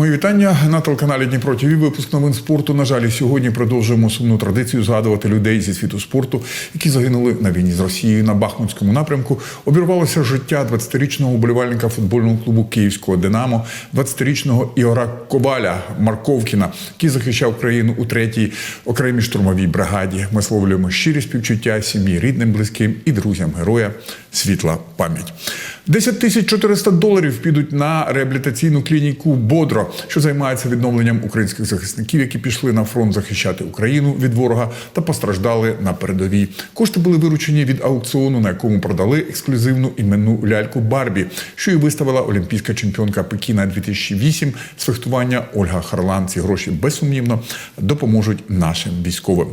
Мої вітання на телеканалі Дніпро ТВ. Випуск новин спорту. На жаль, сьогодні продовжуємо сумну традицію згадувати людей зі світу спорту, які загинули на війні з Росією на Бахмутському напрямку. Обірвалося життя 20-річного уболівальника футбольного клубу Київського Динамо, 20-річного Ігора Коваля Марковкіна, який захищав країну у третій окремій штурмовій бригаді. Ми словлюємо щирі співчуття сім'ї, рідним, близьким і друзям героя. Світла пам'ять. 10 тисяч 400 доларів підуть на реабілітаційну клініку Бодро, що займається відновленням українських захисників, які пішли на фронт захищати Україну від ворога та постраждали на передовій. Кошти були виручені від аукціону, на якому продали ексклюзивну іменну ляльку Барбі, що і виставила олімпійська чемпіонка Пекіна 2008 з фехтування Ольга Харлан. Ці гроші безсумнівно допоможуть нашим військовим.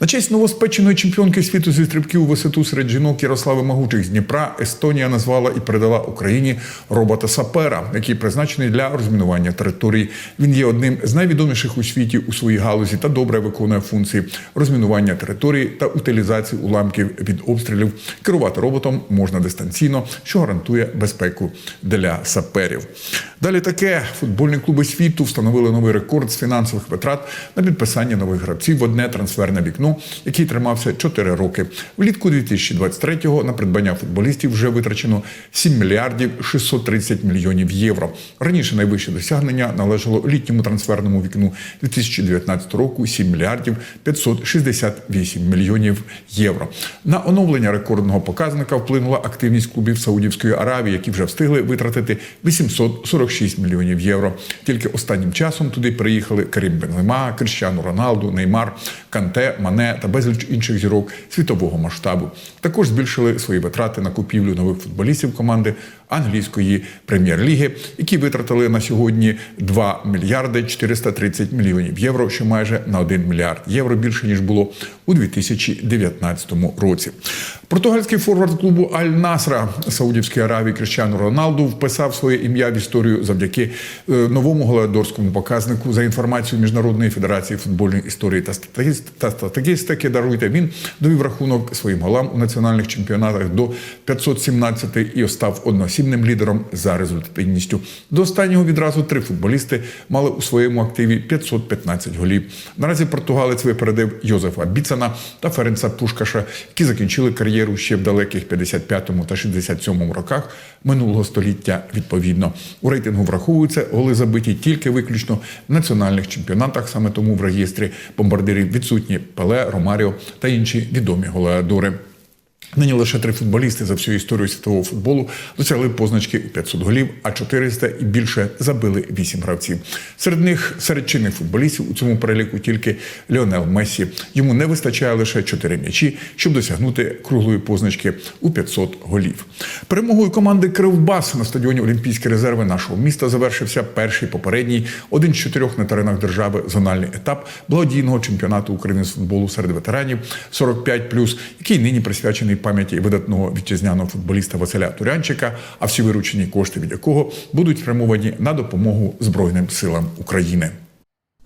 На честь новоспеченої чемпіонки світу зі стрибків у висоту серед жінок Ярослави Магучих з Дніпра Естонія назвала і передала Україні робота Сапера, який призначений для розмінування територій. Він є одним з найвідоміших у світі у своїй галузі та добре виконує функції розмінування території та утилізації уламків від обстрілів. Керувати роботом можна дистанційно, що гарантує безпеку для саперів. Далі таке футбольні клуби світу встановили новий рекорд з фінансових витрат на підписання нових гравців в одне трансферне вікно, який тримався 4 роки. Влітку 2023-го на придбання футболістів вже витрачено 7 мільярдів 630 мільйонів євро. Раніше найвище досягнення належало літньому трансферному вікну 2019 року 7 мільярдів 568 мільйонів євро. На оновлення рекордного показника вплинула активність клубів Саудівської Аравії, які вже встигли витратити 846 мільйонів євро. Тільки останнім часом туди приїхали Карім Бензема, Кріщану Роналду, Неймар, Канте, Мане та безліч інших зірок світового масштабу. Також збільшили свої витрати на купівлю нових футболістів команди англійської прем'єр-ліги, які витратили на сьогодні 2 мільярди 430 мільйонів євро, що майже на 1 мільярд євро більше ніж було у 2019 році. Португальський форвард клубу Аль Насра Саудівської Аравії Кріщану Роналду вписав своє ім'я в історію завдяки е, новому голеадорському показнику за інформацією Міжнародної федерації футбольної історії та та статистики. Даруйте він довів рахунок своїм голам у національних чемпіонатах до 517 і остав став одноосібним лідером за результативністю. До останнього відразу три футболісти мали у своєму активі 515 голів. Наразі португалець випередив Йозефа Біцана та Ференца Пушкаша, які закінчили кар'єру ще в далеких 55-му та 67-му роках минулого століття. Відповідно, у рейтингу враховуються голи забиті тільки виключно в національних чемпіонатах. Саме тому в реєстрі бомбардирів відсутні Пеле, Ромаріо та інші відомі голеадори. Нині лише три футболісти за всю історію світового футболу досягли позначки у 500 голів, а 400 і більше забили 8 гравців. Серед них серед чинних футболістів у цьому переліку тільки Ліонел Мессі. Йому не вистачає лише 4 м'ячі, щоб досягнути круглої позначки у 500 голів. Перемогою команди Кривбас на стадіоні Олімпійські резерви нашого міста завершився перший попередній один з чотирьох на теренах держави зональний етап благодійного чемпіонату України з футболу серед ветеранів 45+, який нині присвячений пам'яті видатного вітчизняного футболіста Василя Турянчика, а всі виручені кошти від якого будуть спрямовані на допомогу Збройним силам України.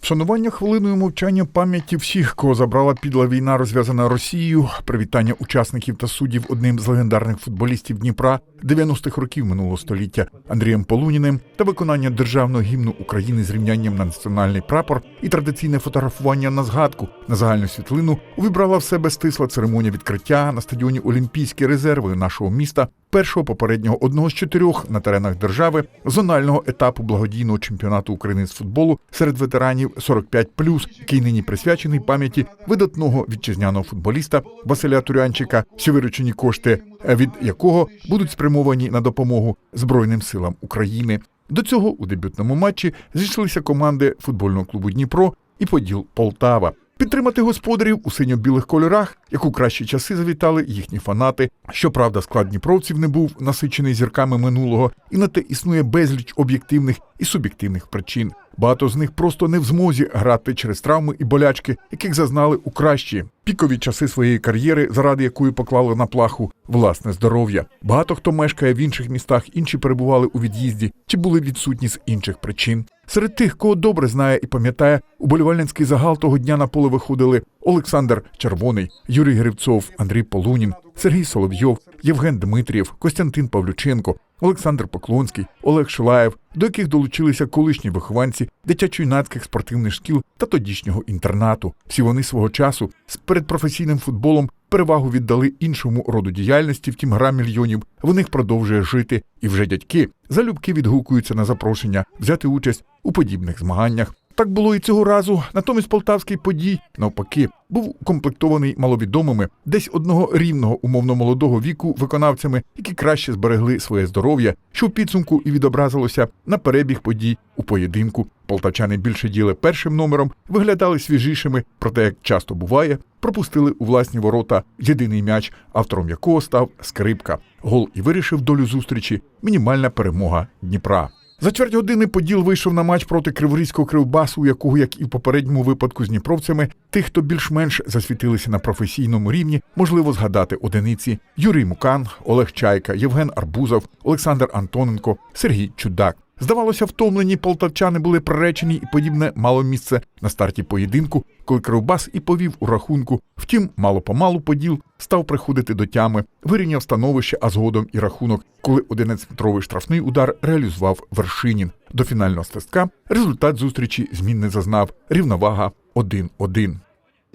Вшанування хвилиною мовчання пам'яті всіх, кого забрала підла війна, розв'язана Росією, привітання учасників та суддів одним з легендарних футболістів Дніпра 90-х років минулого століття. Андрієм Полуніним та виконання державного гімну України з рівнянням на національний прапор і традиційне фотографування на згадку. На загальну світлину увібрала в себе стисла церемонія відкриття на стадіоні Олімпійські резерви нашого міста першого попереднього одного з чотирьох на теренах держави зонального етапу благодійного чемпіонату України з футболу серед ветеранів 45+, який нині присвячений пам'яті видатного вітчизняного футболіста Василя Турянчика, всі виручені кошти від якого будуть спрямовані на допомогу Збройним силам України. До цього у дебютному матчі зійшлися команди футбольного клубу Дніпро і Поділ Полтава. Підтримати господарів у синьо-білих кольорах, як у кращі часи завітали їхні фанати. Щоправда, склад дніпровців не був насичений зірками минулого, і на те існує безліч об'єктивних і суб'єктивних причин. Багато з них просто не в змозі грати через травми і болячки, яких зазнали у кращі. Пікові часи своєї кар'єри, заради якої поклали на плаху власне здоров'я. Багато хто мешкає в інших містах, інші перебували у від'їзді чи були відсутні з інших причин. Серед тих, кого добре знає і пам'ятає, уболівальницький загал того дня на поле виходили Олександр Червоний, Юрій Гривцов, Андрій Полунін, Сергій Соловйов, Євген Дмитрієв, Костянтин Павлюченко, Олександр Поклонський, Олег Шилаєв, до яких долучилися колишні вихованці дитячо-юнацьких спортивних шкіл та тодішнього інтернату. Всі вони свого часу з передпрофесійним футболом перевагу віддали іншому роду діяльності, втім гра мільйонів в них продовжує жити, і вже дядьки залюбки відгукуються на запрошення взяти участь у подібних змаганнях. Так було і цього разу. Натомість полтавський подій, навпаки, був укомплектований маловідомими, десь одного рівного умовно молодого віку виконавцями, які краще зберегли своє здоров'я, що в підсумку і відобразилося на перебіг подій у поєдинку. Полтавчани більше діли першим номером, виглядали свіжішими, проте, як часто буває, пропустили у власні ворота єдиний м'яч, автором якого став скрипка. Гол і вирішив долю зустрічі. Мінімальна перемога Дніпра. За чверть години Поділ вийшов на матч проти Криворізького кривбасу, у якого, як і в попередньому випадку з дніпровцями, тих, хто більш-менш засвітилися на професійному рівні, можливо згадати одиниці: Юрій Мукан, Олег Чайка, Євген Арбузов, Олександр Антоненко, Сергій Чудак. Здавалося, втомлені полтавчани були приречені і подібне мало місце на старті поєдинку, коли Кривбас і повів у рахунку. Втім, мало помалу Поділ став приходити до тями, вирівняв становище, а згодом і рахунок, коли 11-метровий штрафний удар реалізував Вершинін. До фінального стестка результат зустрічі змін не зазнав. Рівновага 1-1.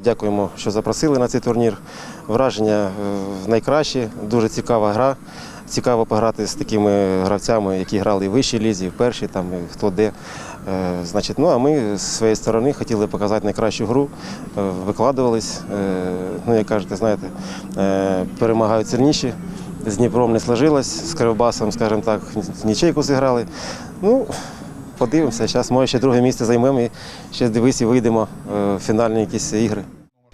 Дякуємо, що запросили на цей турнір. Враження е, найкращі, дуже цікава гра. Цікаво пограти з такими гравцями, які грали в вищій лізі, в першій, там хто де. Е, Значить, ну а ми з своєї сторони хотіли показати найкращу гру, е, викладувались. Ну, як кажете, знаєте, перемагають сильніші. З Дніпром не сложилось, з Кривбасом, скажімо так, нічейку зіграли. Ну, подивимося, зараз ми ще друге місце займемо і ще дивись і вийдемо е, в фінальні якісь ігри.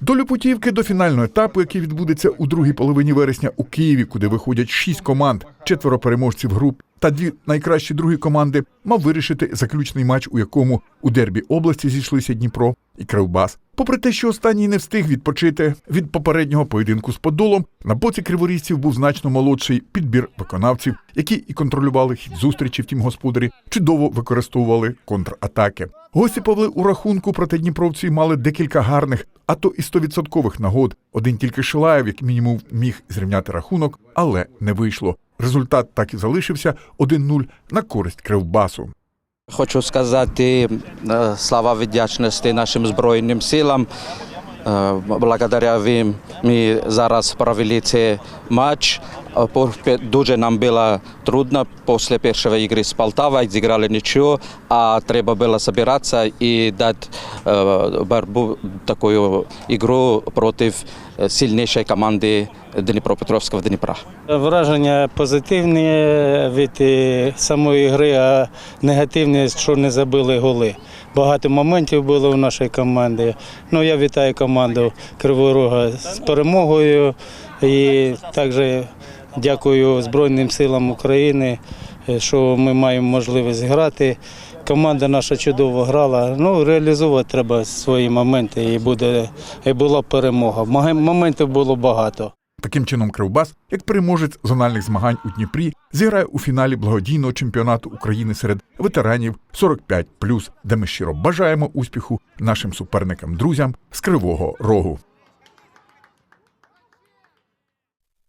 Долю путівки до фінального етапу, який відбудеться у другій половині вересня у Києві, куди виходять шість команд, четверо переможців груп та дві найкращі другі команди, мав вирішити заключний матч, у якому у дербі області зійшлися Дніпро і Кривбас. Попри те, що останній не встиг відпочити від попереднього поєдинку з Подолом, на боці криворізців був значно молодший підбір виконавців, які і контролювали хід зустрічі, втім господарі чудово використовували контратаки. Гості повели у рахунку, проте дніпровці мали декілька гарних, а то і стовідсоткових нагод. Один тільки Шилаєв, як мінімум, міг зрівняти рахунок, але не вийшло. Результат так і залишився 1-0 на користь Кривбасу. Хочу сказати е, слава вдячності нашим Збройним силам. Е, Благодаря їм ми зараз провели цей матч. Е, Дуже нам було трудно після першої ігри з Полтава, зіграли нічого, а треба було збиратися і дати борьбу боротьбу, таку ігру проти е, сильнішої команди Дніпропетровського Дніпра. Враження позитивні від е, самої гри, а негативні, що не забили голи. Багато моментів було в нашій команді. Ну, я вітаю команду Кривого Рога з перемогою і також дякую Збройним силам України, е, що ми маємо можливість грати. Команда наша чудово грала. Ну, реалізовувати треба свої моменти і буде і була перемога. Моментів було багато. Таким чином, Кривбас, як переможець зональних змагань у Дніпрі, зіграє у фіналі благодійного чемпіонату України серед ветеранів 45+, де ми щиро бажаємо успіху нашим суперникам-друзям з Кривого Рогу.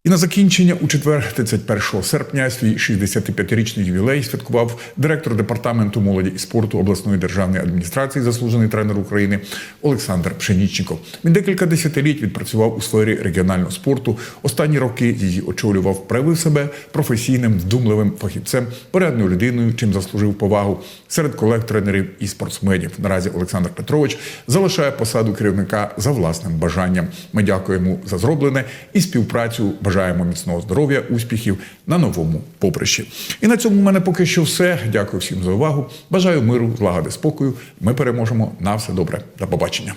На закінчення у четвер, 31 серпня, свій 65-річний ювілей святкував директор департаменту молоді і спорту обласної державної адміністрації, заслужений тренер України Олександр Пшенічников. Він декілька десятиліть відпрацював у сфері регіонального спорту. Останні роки її очолював, проявив себе професійним, вдумливим фахівцем, порядною людиною, чим заслужив повагу серед колег тренерів і спортсменів. Наразі Олександр Петрович залишає посаду керівника за власним бажанням. Ми дякуємо за зроблене і співпрацю. Бажаємо міцного здоров'я, успіхів на новому поприщі. І на цьому в мене поки що все. Дякую всім за увагу. Бажаю миру, злагоди, спокою. Ми переможемо. На все добре. До побачення.